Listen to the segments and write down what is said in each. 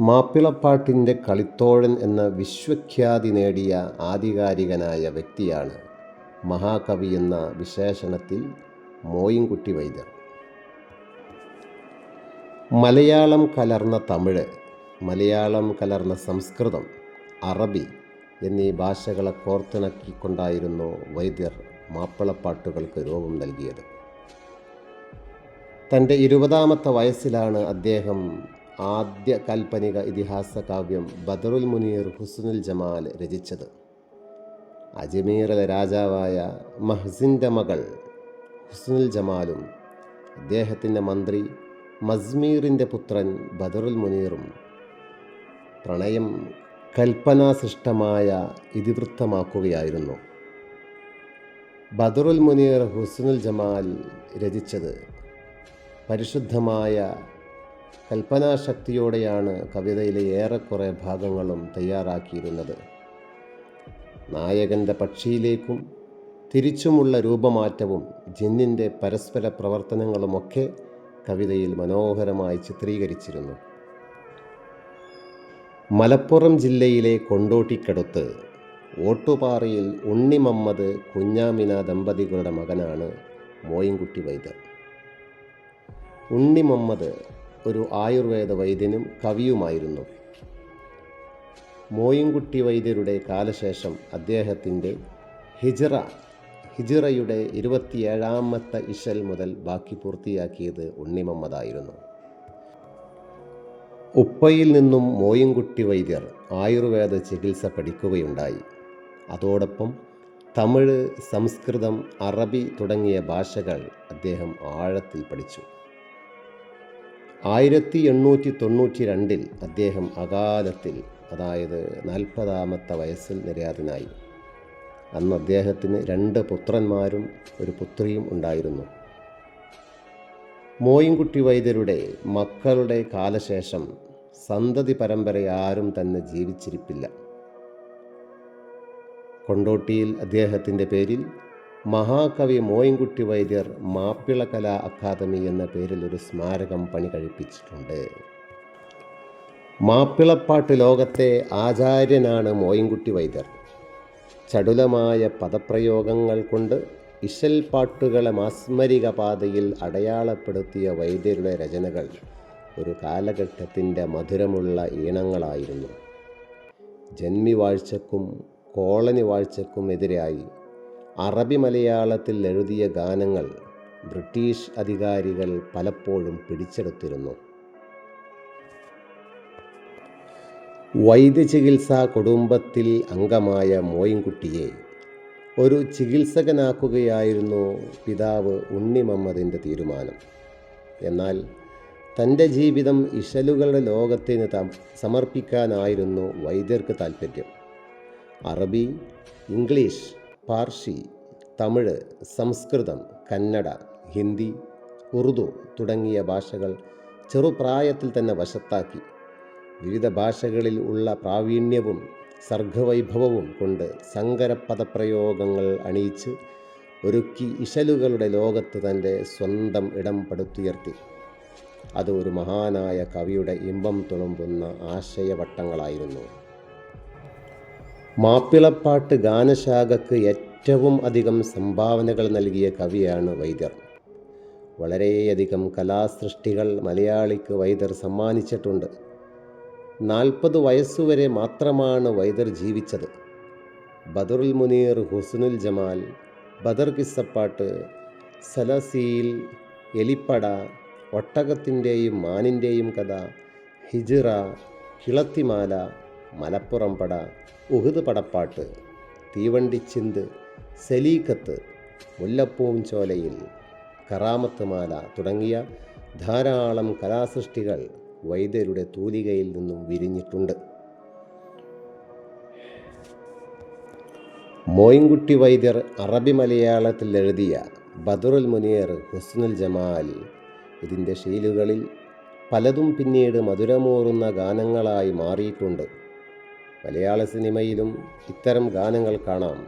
മാപ്പിളപ്പാട്ടിന്റെ കളിത്തോഴൻ എന്ന വിശ്വഖ്യാതി നേടിയ ആധികാരികനായ വ്യക്തിയാണ് മഹാകവി എന്ന വിശേഷണത്തിൽ മോയിൻകുട്ടി വൈദ്യർ. മലയാളം കലർന്ന തമിഴ് മലയാളം കലർന്ന സംസ്കൃതം അറബി എന്നീ ഭാഷകളെ കോർത്തിണക്കിക്കൊണ്ടായിരുന്നു വൈദ്യർ മാപ്പിളപ്പാട്ടുകൾക്ക് രൂപം നൽകിയത്. തന്റെ ഇരുപതാമത്തെ വയസ്സിലാണ് അദ്ദേഹം ആദ്യ കാൽപ്പനിക ഇതിഹാസ കാവ്യം ബദറുൽ മുനീർ ഹുസ്നുൽ ജമാൽ രചിച്ചത്. അജ്മീറിലെ രാജാവായ മഹ്സിന്റെ മകൾ ഹുസ്നുൽ ജമാലും അദ്ദേഹത്തിന്റെ മന്ത്രി മസ്മീറിന്റെ പുത്രൻ ബദറുൽ മുനീറും പ്രണയം കൽപ്പനാസൃഷ്ടമായ ഇതിവൃത്തമാക്കുകയായിരുന്നു. ബദറുൽ മുനീർ ഹുസ്നുൽ ജമാൽ രചിച്ചത് പരിശുദ്ധമായ കൽപ്പനാശക്തിയോടെയാണ് കവിതയിലെ ഏറെക്കുറെ ഭാഗങ്ങളും തയ്യാറാക്കിയിരുന്നത്. നായകന്റെ പക്ഷിയിലേക്കും തിരിച്ചുമുള്ള രൂപമാറ്റവും ജിന്നിന്റെ പരസ്പര പ്രവർത്തനങ്ങളുമൊക്കെ കവിതയിൽ മനോഹരമായി ചിത്രീകരിച്ചിരുന്നു. മലപ്പുറം ജില്ലയിലെ കൊണ്ടോട്ടിക്കടുത്ത് ഓട്ടുപാറയിൽ ഉണ്ണി മമ്മദ് കുഞ്ഞാമിന ദമ്പതികളുടെ മകനാണ് മോയിൻകുട്ടി വൈദ്യർ. ഉണ്ണി മമ്മദ് ഒരു ആയുർവേദ വൈദ്യനും കവിയുമായിരുന്നു. മോയിൻകുട്ടി വൈദ്യരുടെ കാലശേഷം അദ്ദേഹത്തിന്റെ ഹിജറ ഹിജിറയുടെ ഇരുപത്തിയേഴാമത്തെ ഇശൽ മുതൽ ബാക്കി പൂർത്തിയാക്കിയത് ഉണ്ണിമമ്മദായിരുന്നു. ഉപ്പയിൽ നിന്നും മോയിൻകുട്ടി വൈദ്യർ ആയുർവേദ ചികിത്സ പഠിക്കുകയുണ്ടായി. അതോടൊപ്പം തമിഴ് സംസ്കൃതം അറബി തുടങ്ങിയ ഭാഷകൾ അദ്ദേഹം ആഴത്തിൽ പഠിച്ചു. ആയിരത്തി എണ്ണൂറ്റി തൊണ്ണൂറ്റി രണ്ടിൽ അദ്ദേഹം അകാലത്തിൽ അതായത് നാൽപ്പതാമത്തെ വയസ്സിൽ നിര്യാതനായി. അന്ന് അദ്ദേഹത്തിന് രണ്ട് പുത്രന്മാരും ഒരു പുത്രിയും ഉണ്ടായിരുന്നു. മോയിൻകുട്ടി വൈദ്യരുടെ മക്കളുടെ കാലശേഷം സന്തതി പരമ്പര ആരും തന്നെ ജീവിച്ചിരിപ്പില്ല. കൊണ്ടോട്ടിയിൽ അദ്ദേഹത്തിന്റെ പേരിൽ മഹാകവി മോയിൻകുട്ടി വൈദ്യർ മാപ്പിള കലാ അക്കാദമി എന്ന പേരിൽ ഒരു സ്മാരകം പണി കഴിപ്പിച്ചിട്ടുണ്ട്. മാപ്പിളപ്പാട്ട് ലോകത്തെ ആചാര്യനാണ് മോയിൻകുട്ടി വൈദ്യർ. ചടുലമായ പദപ്രയോഗങ്ങൾ കൊണ്ട് ഇശൽ പാട്ടുകളെ മാസ്മരിക പാതയിൽ അടയാളപ്പെടുത്തിയ വൈദ്യരുടെ രചനകൾ ഒരു കാലഘട്ടത്തിന്റെ മധുരമുള്ള ഈണങ്ങളായിരുന്നു. ജന്മി വാഴ്ചക്കും കോളനി വാഴ്ചക്കും എതിരായി അറബി മലയാളത്തിൽ എഴുതിയ ഗാനങ്ങൾ ബ്രിട്ടീഷ് അധികാരികൾ പലപ്പോഴും പിടിച്ചെടുത്തിരുന്നു. വൈദ്യചികിത്സാ കുടുംബത്തിൽ അംഗമായ മോയിൻകുട്ടിയെ ഒരു ചികിത്സകനാക്കുകയായിരുന്നു പിതാവ് ഉണ്ണി മമ്മദിന്റെ തീരുമാനം. എന്നാൽ തന്റെ ജീവിതം ഇശലുകളുടെ ലോകത്തിന് സമർപ്പിക്കാനായിരുന്നു വൈദ്യർക്ക് താൽപ്പര്യം. അറബി ഇംഗ്ലീഷ് പാർസി തമിഴ് സംസ്കൃതം കന്നഡ ഹിന്ദി ഉറുദു തുടങ്ങിയ ഭാഷകൾ ചെറുപ്രായത്തിൽ തന്നെ വശത്താക്കി. വിവിധ ഭാഷകളിൽ ഉള്ള പ്രാവീണ്യവും സർഗവൈഭവവും കൊണ്ട് സങ്കരപദപ്രയോഗങ്ങൾ അണിയിച്ച് ഒരുക്കി ഇശലുകളുടെ ലോകത്ത് തന്റെ സ്വന്തം ഇടം പടുത്തുയർത്തി. അത് ഒരു മഹാനായ കവിയുടെ ഇമ്പം തുളുമ്പുന്ന ആശയവട്ടങ്ങളായിരുന്നു. മാപ്പിളപ്പാട്ട് ഗാനശാഖക്ക് ഏറ്റവും അധികം സംഭാവനകൾ നൽകിയ കവിയാണ് വൈദ്യർ. വളരെയധികം കലാസൃഷ്ടികൾ മലയാളിക്ക് വൈദ്യർ സമ്മാനിച്ചിട്ടുണ്ട്. നാൽപ്പത് വയസ്സുവരെ മാത്രമാണ് വൈദ്യർ ജീവിച്ചത്. ബദറുൽ മുനീർ ഹുസ്നുൽ ജമാൽ ബദർ കിസ്സപ്പാട്ട് സലസീൽ എലിപ്പട ഒട്ടകത്തിന്റെയും മാനിന്റെയും കഥ ഹിജിറ കിളത്തിമാല മലപ്പുറം പട ഉഹുദ് പടപ്പാട്ട് തീവണ്ടിച്ചിന്ത് സലീക്കത്ത് മുല്ലപ്പൂം ചോലയിൽ കറാമത്ത് മാല തുടങ്ങിയ ധാരാളം കലാസൃഷ്ടികൾ വൈദ്യരുടെ തൂലികയിൽ നിന്നും വിരിഞ്ഞിട്ടുണ്ട്. മോയിൻകുട്ടി വൈദ്യർ അറബി മലയാളത്തിൽ എഴുതിയ ബദറുൽ മുനിയർ ഹുസ്നുൽ ജമാൽ ഇതിന്റെ ശീലുകളിൽ പലതും പിന്നീട് മധുരമോറുന്ന ഗാനങ്ങളായി മാറിയിട്ടുണ്ട്. മലയാള സിനിമയിലും ഇത്തരം ഗാനങ്ങൾ കാണാം.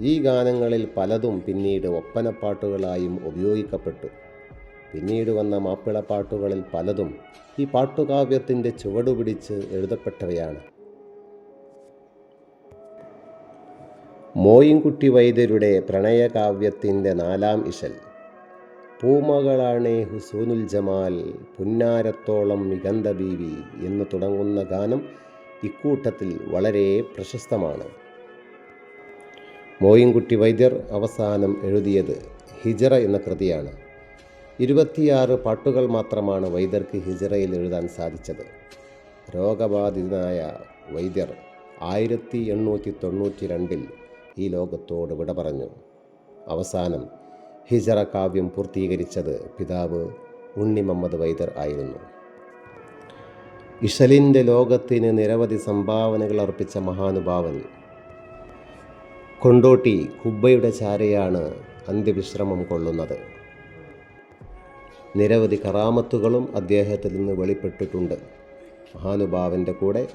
ഈ ഗാനങ്ങളിൽ പലതും പിന്നീട് ഒപ്പനപ്പാട്ടുകളായും ഉപയോഗിക്കപ്പെട്ടു. പിന്നീട് വന്ന മാപ്പിളപ്പാട്ടുകളിൽ പലതും ഈ പാട്ടുകാവ്യത്തിന്റെ ചുവടുപിടിച്ച് എഴുതപ്പെട്ടവയാണ്. മോയിൻകുട്ടി വൈദ്യരുടെ പ്രണയകാവ്യത്തിന്റെ നാലാം ഇശൽ. പൂമകളാണേ ഹുസൂനുൽ ജമാൽ പുന്നാരത്തോളം മികന്ത ബീവി എന്ന് തുടങ്ങുന്ന ഗാനം ഇക്കൂട്ടത്തിൽ വളരെ പ്രശസ്തമാണ്. മോയിൻകുട്ടി വൈദ്യർ അവസാനം എഴുതിയത് ഹിജറ എന്ന കൃതിയാണ്. ഇരുപത്തിയാറ് പാട്ടുകൾ മാത്രമാണ് വൈദ്യർക്ക് ഹിജറയിൽ എഴുതാൻ സാധിച്ചത്. രോഗബാധിതനായ വൈദ്യർ ആയിരത്തി എണ്ണൂറ്റി തൊണ്ണൂറ്റി രണ്ടിൽ ഈ ലോകത്തോട് വിട പറഞ്ഞു. അവസാനം ഹിജറ കാവ്യം പൂർത്തീകരിച്ചത് പിതാവ് ഉണ്ണി മുഹമ്മദ് വൈദ്യർ ആയിരുന്നു. ഇഷലിന്റെ ലോകത്തിന് നിരവധി സംഭാവനകൾ അർപ്പിച്ച മഹാനുഭാവൻ. കൊണ്ടോട്ടി കുബ്ബയുടെ ചാരയാണ് അന്ത്യവിശ്രമം കൊള്ളുന്നത്. നിരവധി കറാമത്തുകളും അദ്ദേഹത്തിൽ നിന്ന് വെളിപ്പെട്ടിട്ടുണ്ട്. മഹാനുഭാവന്റെ കൂടെ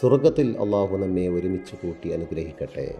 സ്വർഗത്തിൽ അള്ളാഹു നമ്മെ ഒരുമിച്ച് കൂട്ടി അനുഗ്രഹിക്കട്ടെ.